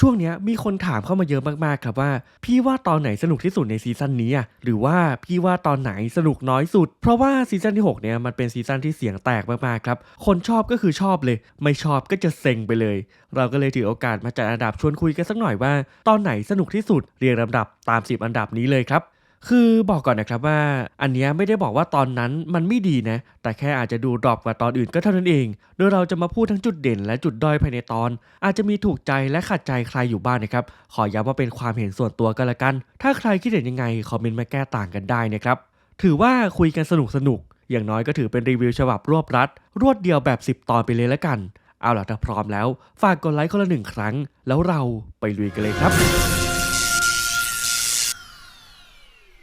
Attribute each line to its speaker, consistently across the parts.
Speaker 1: ช่วงเนี้ยมีคนถามเข้ามาเยอะมากๆครับว่า พี่ว่าตอนไหนสนุกที่สุดในซีซั่นนี้อะหรือว่าพี่ว่าตอนไหนสนุกน้อยสุด เพราะว่าซีซั่นที่6เนี่ยมันเป็นซีซั่นที่เสียงแตกมากๆครับคนชอบก็คือชอบเลย ไม่ชอบก็จะเซ็งไปเลย เราก็เลยถือโอกาสมาจัดอันดับชวนคุยกันสักหน่อยว่า ตอนไหนสนุกที่สุดเรียงลำดับตาม 10 อันดับนี้เลยครับ คือบอกก่อนนะครับว่าอันนี้ไม่ได้บอกว่าตอนนั้นมันไม่ดีนะ แต่แค่อาจจะดูดรอปกว่าตอนอื่นก็เท่านั้นเอง โดยเราจะมาพูดทั้งจุดเด่นและจุดด้อยภายในตอน อาจจะมีถูกใจและขัดใจใครอยู่บ้างนะครับ ขอย้ำว่าเป็นความเห็นส่วนตัวก็แล้วกัน ถ้าใครคิดเห็นยังไงคอมเมนต์มาแก้ต่างกันได้นะครับ ถือว่าคุยกันสนุกสนุกๆอย่างน้อยก็ถือเป็นรีวิวฉบับรวบรัด รวดเดียวแบบ 10 ตอนไปเลยแล้วกัน เอาล่ะถ้าพร้อมแล้ว ฝากกดไลค์คนละหนึ่งครั้ง แล้วเราไปลุยกันเลยครับ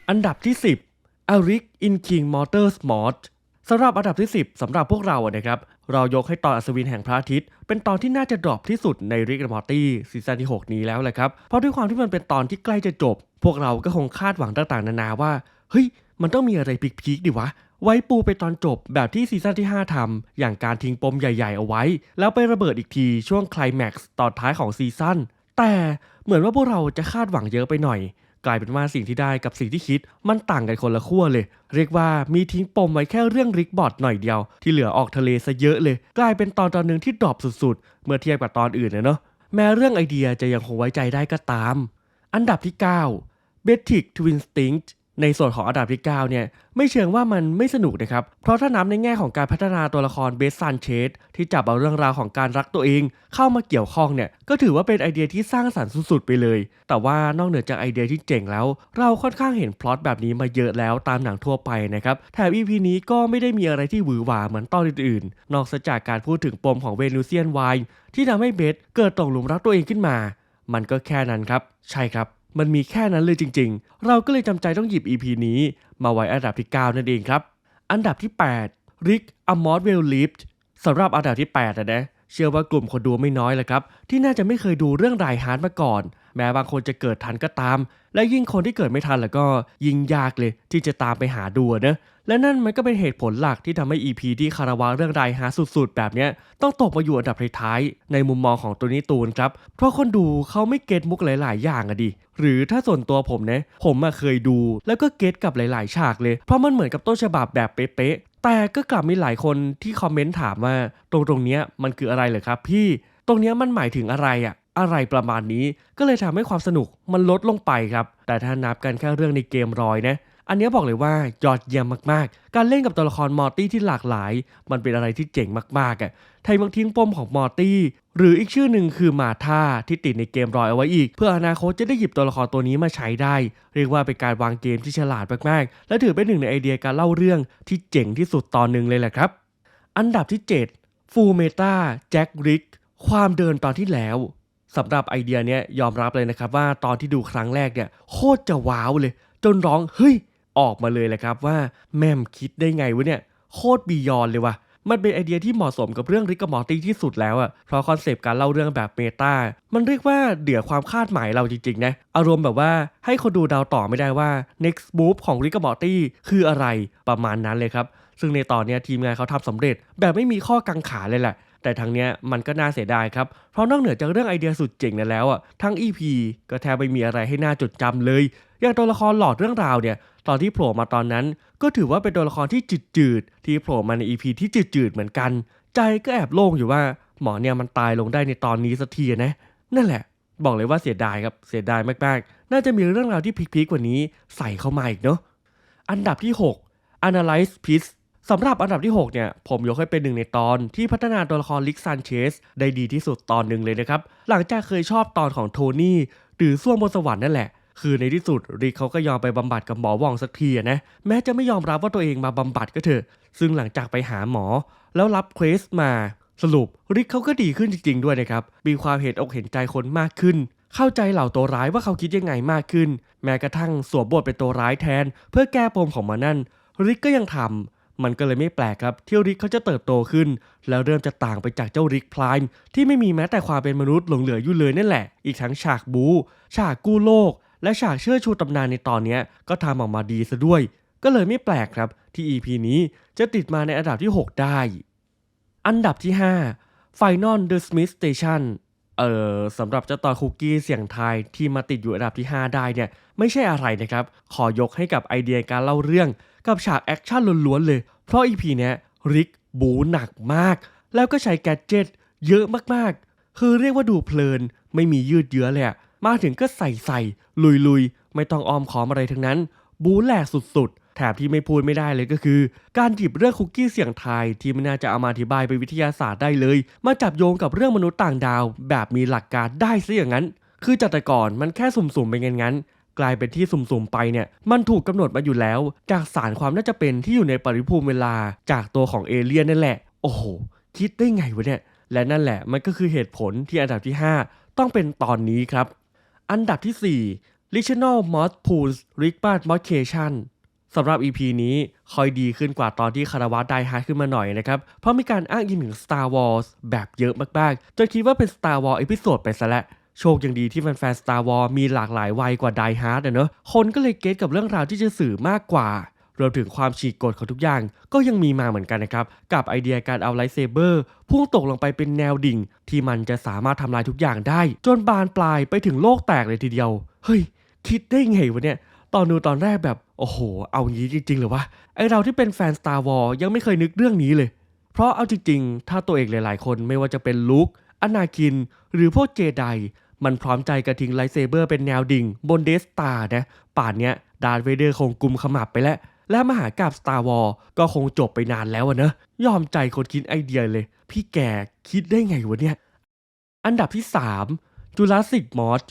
Speaker 1: อันดับที่ 10 a r i c in King Motors Mod สำหรับอันดับที่ 10 สำหรับพวกเราอะนะครับ เรายกให้ตอนอัศวินแห่งพระอาทิตย์ เป็นตอนที่น่าจะดรอปที่สุดใน Rick and Morty ซีซั่นที่ 6 นี้แล้วแหละครับ เพราะด้วยความที่มันเป็นตอนที่ใกล้จะจบ พวกเราก็คงคาดหวังต่างๆ นานาว่า เฮ้ย มันต้องมีอะไรพีคๆดิวะ ไว้ปูไปตอนจบแบบที่ซีซั่นที่ 5ทำอย่างการทิ้งปมใหญ่ ๆ เอาไว้ แล้วไประเบิดอีกทีช่วงคลแม็กซ์ตอนท้ายของซีซั่นแต่เหมือนว่าพวกเราจะคาดหวังเยอะไปหน่อย กลายเป็นว่าสิ่งที่ได้กับสิ่งที่คิดมันต่างกันคนละขั้วเลย เรียกว่ามีทิ้งปมไว้แค่เรื่องริกบอร์ดหน่อยเดียว ที่เหลือออกทะเลซะเยอะเลย กลายเป็นตอนตอนหนึ่งที่ดรอปสุดๆ เมื่อเทียบกับตอนอื่นเนาะแม้เรื่องไอเดียจะยังคงไว้ใจได้ก็ตาม อันดับที่ 9 b e t i c Twin Instinct ในส่วนของอันดับที่ 9 เนี่ย ไม่เชิงว่ามันไม่สนุกนะครับ เพราะถ้านับในแง่ของการพัฒนาตัวละครเบสซันเชสที่จับเอาเรื่องราวของการรักตัวเอง เข้ามาเกี่ยวข้องเนี่ย ก็ถือว่าเป็นไอเดียที่สร้างสรรค์สุดๆไปเลย แต่ว่านอกเหนือจากไอเดียที่เจ๋งแล้ว เราค่อนข้างเห็นพล็อตแบบนี้มาเยอะแล้วตามหนังทั่วไปนะครับแถม EP นี้ก็ไม่ได้มีอะไรที่หวือหวาเหมือนตอนอื่นๆ นอกจากการพูดถึงปมของเวนูเซียนไวที่ทำให้เบสเกิดตกหลุมรักตัวเองขึ้นมา มันก็แค่นั้นครับ ใช่ครับ มันมีแค่นั้นเลยจริง ๆ เราก็เลยจำใจต้องหยิบ EP นี้ มาไว้อันดับที่ 9 นั่นเองครับ อันดับที่ 8 Rick a m o r w e l l Lived สำหรับอันดับที่8นะนะเชื่อว่ากลุ่มคนดูไม่น้อยแหละครับ ที่น่าจะไม่เคยดูเรื่องรายฮาร์ดมาก่อน แม้บางคนจะเกิดทันก็ตาม และยิ่งคนที่เกิดไม่ทันแล้วก็ยิ่งยากเลยที่จะตามไปหาดูนะ และนั่นมันก็เป็นเหตุผลหลักที่ทำให้ EP ที่คาราวะเรื่องรายหาสุดๆ แบบเนี้ยต้องตกมาอยู่อันดับท้ายๆในมุมมองของตัวนี้ตูนครับ เพราะคนดูเขาไม่เก็ตมุกหลาย ๆ อย่างอะดิหรือถ้าส่วนตัวผมนะผมมาเคยดู แล้วก็เก็ตกับหลาย ๆ ฉากเลย เพราะมันเหมือนกับต้นฉบับแบบเป๊ะๆแต่ก็กลับมีหลายคนที่คอมเมนต์ถามว่า ตรงตรงเนี้ยมันคืออะไรเหรอครับ พี่ตรงเนี้ยมันหมายถึงอะไรอะอะไรประมาณนี้ก็เลยทำให้ความสนุกมันลดลงไปครับ แต่ถ้านับกันแค่เรื่องในเกมรอยนะ อันนี้บอกเลยว่ายอดเยี่ยมมากๆ การเล่นกับตัวละครมอร์ตี้ที่หลากหลาย มันเป็นอะไรที่เจ๋งมากๆอะไทยบางทิ้งปมของมอร์ตี้ หรืออีกชื่อหนึ่งคือมาธาที่ติดในเกมรอยเอาไว้อีก เพื่ออนาคตจะได้หยิบตัวละครตัวนี้มาใช้ได้ เรียกว่าเป็นการวางเกมที่ฉลาดมากๆ และถือเป็นหนึ่งในไอเดียการเล่าเรื่องที่เจ๋งที่สุดตอนหนึ่งเลยแหละครับ อันดับที่ 7 ฟูเมตาแจ็คริกความเดินตอนที่แล้วสำหรับไอเดียเนี้ยยอมรับเลยนะครับว่าตอนที่ดูครั้งแรกเนี่ยโคตรจะว้าวเลย จนร้องเฮ้ย ออกมาเลยแหละครับว่าแม่มคิดได้ไงวะเนี่ยโคตรบียอนเลยว่ะมันเป็นไอเดียที่เหมาะสมกับเรื่องริกกับมอร์ตี้ที่สุดแล้วอะเพราะคอนเซปต์การเล่าเรื่องแบบเมตา มันเรียกว่าเดือความคาดหมายเราจริงๆนะ อารมณ์แบบว่าให้คนดูเดาต่อไม่ได้ว่า next move ของริกกับมอร์ตี้คืออะไรประมาณนั้นเลยครับ ซึ่งในตอนนี้ทีมงานเขาทำสำเร็จแบบไม่มีข้อกังขาเลยแหละ แต่ทางเนี้ยมันก็น่าเสียดายครับ เพราะนอกเหนือจากเรื่องไอเดียสุดเจ๋งนั้นแล้วอะ ทั้ง EP ก็แทบไม่มีอะไรให้น่าจดจำเลย อย่างตัวละครหลอดเรื่องราวเนี่ยตอนที่โผล่มาตอนนั้น ก็ถือว่าเป็นตัวละครที่จืดๆที่โผล่มาใน EP ที่จืดๆเหมือนกัน ใจก็แอบโล่งอยู่ว่าหมอเนี่ยมันตายลงได้ในตอนนี้สักทีนะ นั่นแหละ บอกเลยว่าเสียดายครับเสียดายมากๆ น่าจะมีเรื่องราวที่พีคๆกว่านี้ใส่เข้ามาอีกเนาะอันดับที่ 6 Analyze Piece สำหรับอันดับที่ 6 เนี่ย ผมยกให้เป็นหนึ่งในตอนที่พัฒนาตัวละครลิกซันเชสได้ดีที่สุดตอนหนึ่งเลยนะครับ หลังจากเคยชอบตอนของโทนี่หรือส้วมบนสวรรค์นั่นแหละ คือในที่สุดริกเขาก็ยอมไปบำบัดกับหมอว่องสักทีนะแม้จะไม่ยอมรับว่าตัวเองมาบำบัดก็เถอะ ซึ่งหลังจากไปหาหมอ แล้วรับเควสมาสรุปริกเขาก็ดีขึ้นจริง ๆ ด้วยนะครับมีความเห็นอกเห็นใจคนมากขึ้น เข้าใจเหล่าตัวร้ายว่าเขาคิดยังไงมากขึ้น แม้กระทั่งสวมบทเป็นตัวร้ายแทน เพื่อแก้ปมของมันนั่นริกก็ยังทำมันก็เลยไม่แปลกครับที่ริกเขาจะเติบโตขึ้น แล้วเริ่มจะต่างไปจากเจ้าริกพลายที่ไม่มีแม้แต่ความเป็นมนุษย์หลงเหลืออยู่เลยนั่นแหละ อีกทั้งฉากบู ฉากกู้โลก และฉากเชื่อชูตำนานในตอนนี้ก็ทำออกมาดีซะด้วย ก็เลยไม่แปลกครับที่ EP นี้จะติดมาในอันดับที่ 6 ได้ อันดับที่ 5 Final The Smith Station เออสำหรับเจ้าตอคุกกี้เสียงไทยที่มาติดอยู่อันดับที่ 5 ได้เนี่ยไม่ใช่อะไรนะครับ ขอยกให้กับไอเดียการเล่าเรื่อง กับฉากแอคชั่นล้วนๆเลย เพราะอีพีเนี้ยริกบูหนักมาก แล้วก็ใช้แกดเจิตเยอะมากๆ คือเรียกว่าดูเพลินไม่มียืดเยื้อเลยอะ มาถึงก็ใส่ใส่ลุยลุยๆไม่ต้องออมขอมอะไรทั้งนั้น บูแหลกสุดๆ แถมที่ไม่พูดไม่ได้เลยก็คือ การหยิบเรื่องคุกกี้เสียงไทายที่ไม่น่าจะเอามาอธิบายเป็นวิทยาศาสตร์ได้เลย มาจับโยงกับเรื่องมนุษย์ต่างดาว แบบมีหลักการได้ซะอย่างนั้น คือจากแต่ก่อนมันแค่สุ่มๆไปงั้นๆกลายเป็นที่สุ่มๆไปเนี่ย มันถูกกำหนดมาอยู่แล้ว จากสารความน่าจะเป็นที่อยู่ในปริภูมิเวลาจากตัวของเอเลี่ยนนั่นแหละ โอ้โห คิดได้ไงวะเนี่ย และนั่นแหละมันก็คือเหตุผลที่อันดับที่ 5 ต้องเป็นตอนนี้ครับ อันดับที่ 4 Regional Mod Pools r i g b a d Modification สำหรับ EP นี้ค่อยดีขึ้นกว่าตอนที่คาราวาไดฮาร์ดขึ้นมาหน่อยนะครับ เพราะมีการอ้างอิงถึง Star Wars แบบเยอะมากๆ จนคิดว่าเป็น Star Wars เอพิโซดไปซะแล้วโชคยังดีที่แฟนๆ Star Wars มีหลากหลายวัยกว่า Die Hard อะเนอะคนก็เลยเก็ตกับเรื่องราวที่จะสื่อมากกว่า รวมถึงความฉีกกฎของทุกอย่างก็ยังมีมาเหมือนกันนะครับ กับไอเดียการเอาไลท์เซเบอร์พุ่งตกลงไปเป็นแนวดิ่ง ที่มันจะสามารถทำลายทุกอย่างได้ จนบานปลายไปถึงโลกแตกเลยทีเดียว เฮ้ย คิดได้ไงวะเนี่ย ตอนดูตอนแรกแบบ โอ้โห เอางี้จริงๆหรอวะไอเราที่เป็นแฟน Star Wars ยังไม่เคยนึกเรื่องนี้เลย เพราะเอาจริงๆ ถ้าตัวเอกหลาย ๆ คนไม่ว่าจะเป็นลุคอนาคิน หรือพวกเจไดมันพร้อมใจกระทิงไลท์เซเบอร์เป็นแนวดิ่ง บนเดสตาร์นะ ป่านเนี้ยดาร์เวเดอร์คงกุมขมับไปแล้ว และมหากราบ Star War ก็คงจบไปนานแล้วอะเนอะยอมใจคนคิดไอเดียเลย พี่แกคิดได้ไงวะเนี่ย อันดับที่ 3 Jurassic m o d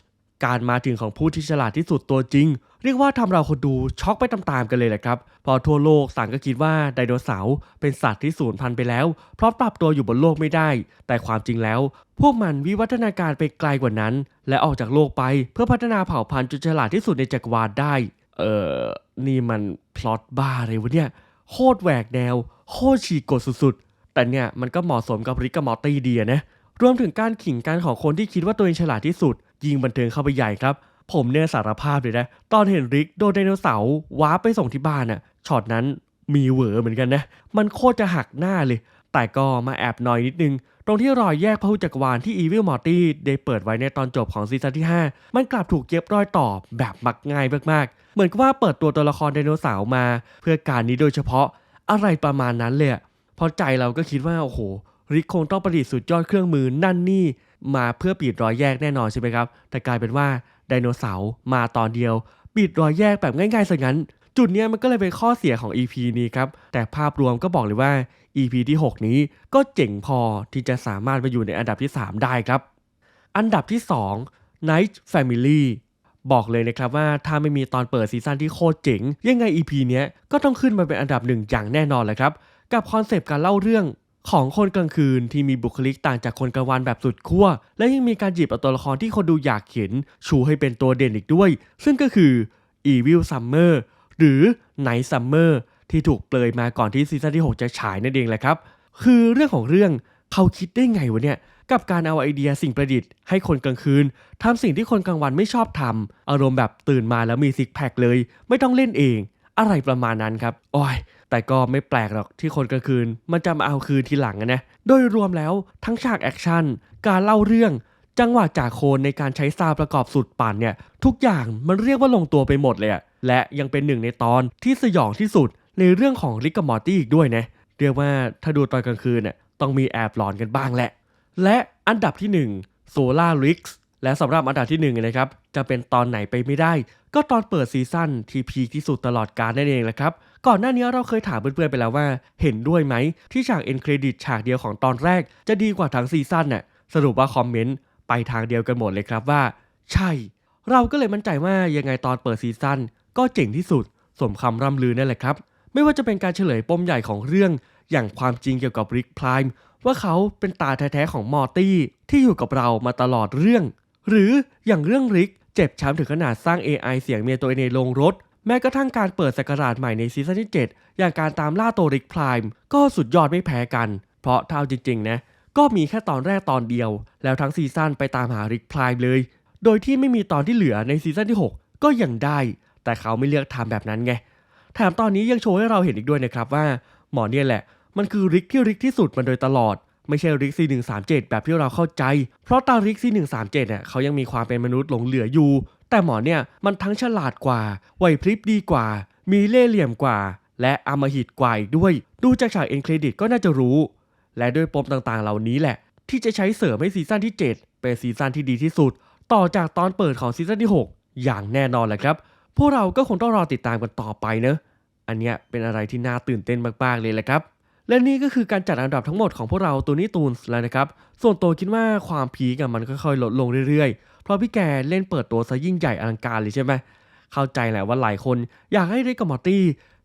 Speaker 1: การมาถึงของผู้ที่ฉลาดที่สุดตัวจริง เรียกว่าทำเราคนดูช็อกไปตามๆกันเลยแหละครับ พอทั่วโลกต่งก็คิดว่าไดโนเสาร์เป็นสัตว์ที่สูญพันธุ์ไปแล้วเพราะปรับตัวอยู่บนโลกไม่ได้ แต่ความจริงแล้ว พวกมันวิวัฒนาการไปไกลกว่านั้น และออกจากโลกไปเพื่อพัฒนาเผ่าพันธุ์จนฉลาดที่สุดในจักรวาลได้ เออนี่มันพล็อตบ้าเลยวะเนี่ย โคตรแหวกแนว โคตรฉีกกฎสุดๆ แต่เนี่ยมันก็เหมาะสมกับริกกับมอร์ตี้ดีนะ รวมถึงการขิงกันของคนที่คิดว่าตัวเองฉลาดที่สุด ยิงบันเทิงเข้าไปใหญ่ครับ ผมเนี่ยสารภาพเลยนะ ตอนเห็นริกโดนไดโนเสาร์ว้าร์ปไปส่งที่บ้านอะช็อตนั้นมีเหวอเหมือนกันนะ มันโคตรจะหักหน้าเลย แต่ก็มาแอบหน่อยนิดนึง ตรงที่รอยแยกพหุจักรวาลที่ Evil Morty ได้เปิดไว้ในตอนจบของซีซั่นที่ 5 มันกลับถูกเย็บรอยต่อแบบมักง่ายมากๆ เหมือนกับว่าเปิดตัวตัวละครไดโนเสาร์มา เพื่อการนี้โดยเฉพาะอะไรประมาณนั้นเลยเพราะใจเราก็คิดว่าโอ้โหริกคงต้องประดิษฐ์สุดยอดเครื่องมือนั่นนี่มาเพื่อปิดรอยแยกแน่นอนใช่ไหมครับ แต่กลายเป็นว่าไดโนเสาร์มาตอนเดียวปิดรอยแยกแบบง่ายๆซะงั้น จุดเนี้ยมันก็เลยเป็นข้อเสียของ EP นี้ครับ แต่ภาพรวมก็บอกเลยว่า EP ที่ 6 นี้ก็เจ๋งพอที่จะสามารถมาอยู่ในอันดับที่ 3 ได้ครับ อันดับที่ 2 Night Family บอกเลยนะครับว่าถ้าไม่มีตอนเปิดซีซั่นที่โคตรเจ๋ง ยังไง EP เนี้ยก็ต้องขึ้นมาเป็นอันดับหนึ่งอย่างแน่นอนแหละครับ กับคอนเซปต์การเล่าเรื่องของคนกลางคืนที่มีบุคลิกต่างจากคนกลางวันแบบสุดขั้วและยังมีการหยิบเอาตัวละครที่คนดูอยากเห็น ชูให้เป็นตัวเด่นอีกด้วย ซึ่งก็คือ Evil Summer หรือ Night Summer ที่ถูกเปลยมาก่อนที่ซีซั่นที่ 6 จะฉายนั่นเองแหละครับ คือเรื่องของเรื่องเขาคิดได้ไงวะเนี่ย กับการเอาไอเดียสิ่งประดิษฐ์ให้คนกลางคืนทำสิ่งที่คนกลางวันไม่ชอบทำอารมณ์แบบตื่นมาแล้วมีซิกแพคเลย ไม่ต้องเล่นเอง อะไรประมาณนั้นครับโอ้ยแต่ก็ไม่แปลกหรอกที่คนกลางคืน มันจะมาเอาคืนทีหลังอะนะ โดยรวมแล้วทั้งฉากแอคชั่น การเล่าเรื่อง จังหวะจากโคนในการใช้ซาวประกอบสุดปั่นเนี่ย ทุกอย่างมันเรียกว่าลงตัวไปหมดเลยอะ และยังเป็นหนึ่งในตอนที่สยองที่สุดในเรื่องของลิกกับมอร์ตี้อีกด้วยนะเรียกว่าถ้าดูตอนกลางคืนน่ะต้องมีแอบหลอนกันบ้างแหละ และอันดับที่1 Solar r i x และสำหรับอันดับที่1นะครับจะเป็นตอนไหนไปไม่ได้ ก็ตอนเปิดซีซั่นที่พีคที่สุดตลอดกาลนั่นเองแหละครับก่อนหน้านี้เราเคยถามเพื่อนๆไปแล้วว่า เห็นด้วยไหมที่ฉากเอ็นเครดิตฉากเดียวของตอนแรก จะดีกว่าทั้งซีซั่นน่ะสรุปว่าคอมเมนต์ไปทางเดียวกันหมดเลยครับว่า ใช่ เราก็เลยมั่นใจว่ายังไงตอนเปิดซีซั่น ก็เจ๋งที่สุด สมคำร่ำลือนั่นแหละครับ ไม่ว่าจะเป็นการเฉลยปมใหญ่ของเรื่อง อย่างความจริงเกี่ยวกับริกพลายม์ว่าเขาเป็นตาแท้ๆของมอร์ตี้ที่อยู่กับเรามาตลอดเรื่อง หรืออย่างเรื่องริกเจ็บช้ำถึงขนาดสร้าง AI เสียงเมียตัวเองในโรงรถ แม้กระทั่งการเปิดสกราชใหม่ในซีซั่นที่ 7 อย่างการตามล่าตัวริกพลายม์ก็สุดยอดไม่แพ้กัน เพราะเท่าจริงๆนะก็มีแค่ตอนแรกตอนเดียว แล้วทั้งซีซั่นไปตามหาริกพลายม์เลย โดยที่ไม่มีตอนที่เหลือในซีซั่นที่ 6 ก็ยังได้ แต่เขาไม่เลือกทำแบบนั้นไงแถมตอนนี้ยังโชว์ให้เราเห็นอีกด้วยนะครับว่า หมอเนี่ยแหละ มันคือริกที่ริกที่สุดมาโดยตลอด ไม่ใช่ริก C137 แบบที่เราเข้าใจ เพราะตาริก C137 เนี่ยเขายังมีความเป็นมนุษย์หลงเหลืออยู่ แต่หมอเนี่ยมันทั้งฉลาดกว่าไหวพริบดีกว่า มีเล่ห์เหลี่ยมกว่า และอมหิตกว่าอีกด้วย ดูจากฉากเอ็นเครดิตก็น่าจะรู้ และด้วยปมต่างๆ เหล่านี้แหละ ที่จะใช้เสริมให้ซีซั่นที่ 7 เป็นซีซั่นที่ดีที่สุด ต่อจากตอนเปิดของซีซั่นที่ 6 อย่างแน่นอนแหละครับ พวกเราก็คงต้องรอติดตามกันต่อไปเนอะ อันเนี้ยเป็นอะไรที่น่าตื่นเต้นมากๆเลยแหละครับ และนี่ก็คือการจัดอันดับทั้งหมดของพวกเราตัวนี้ตูนแล้วนะครับ ส่วนตัวคิดว่าความพีกับมันค่อยๆลดลงเรื่อยๆ เพราะพี่แกเล่นเปิดตัวซะยิ่งใหญ่อลังการเลยใช่ไหม เข้าใจแหละว่าหลายคนอยากให้ริกกับมอร์ตี้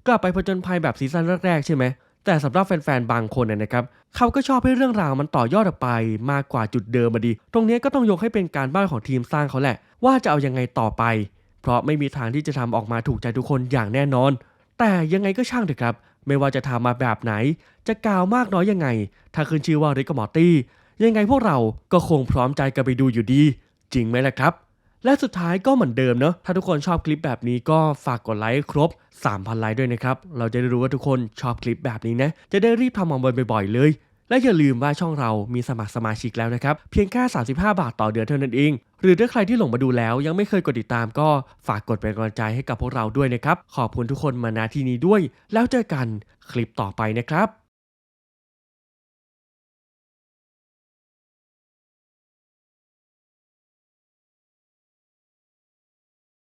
Speaker 1: กลับไปผจญภัยแบบซีซั่นแรกๆใช่ไหมแต่สำหรับแฟนๆ บางคนเนี่ยนะครับ เขาก็ชอบให้เรื่องราวมันต่อยอดออกไปมากกว่าจุดเดิมมาดี ตรงนี้ก็ต้องยกให้เป็นการบ้านของทีมสร้างเขาแหละ ว่าจะเอายังไงต่อไป เพราะไม่มีทางที่จะทำออกมาถูกใจทุกคนอย่างแน่นอน แต่ยังไงก็ช่างเถอะครับ ไม่ว่าจะทำมาแบบไหน จะกาวมากน้อยยังไง ถ้าขึ้นชื่อว่าริกกับมอร์ตี้ยังไงพวกเราก็คงพร้อมใจกันไปดูอยู่ดี จริงไหมล่ะครับ และสุดท้ายก็เหมือนเดิมเนอะถ้าทุกคนชอบคลิปแบบนี้ก็ฝากกดไลค์ครบ 3,000 ไลค์ด้วยนะครับ เราจะได้รู้ว่าทุกคนชอบคลิปแบบนี้นะ จะได้รีบทำออกมาบ่อยๆเลย และอย่าลืมว่าช่องเรามีสมัครสมาชิกแล้วนะครับ เพียงแค่ 35 บาทต่อเดือนเท่านั้นเอง หรือถ้าใครที่หลงมาดูแล้วยังไม่เคยกดติดตามก็ฝากกดเป็นกำลังใจให้กับพวกเราด้วยนะครับ ขอบคุณทุกคนมาณที่นี้ด้วย แล้วเจอกันคลิปต่อไปนะครับ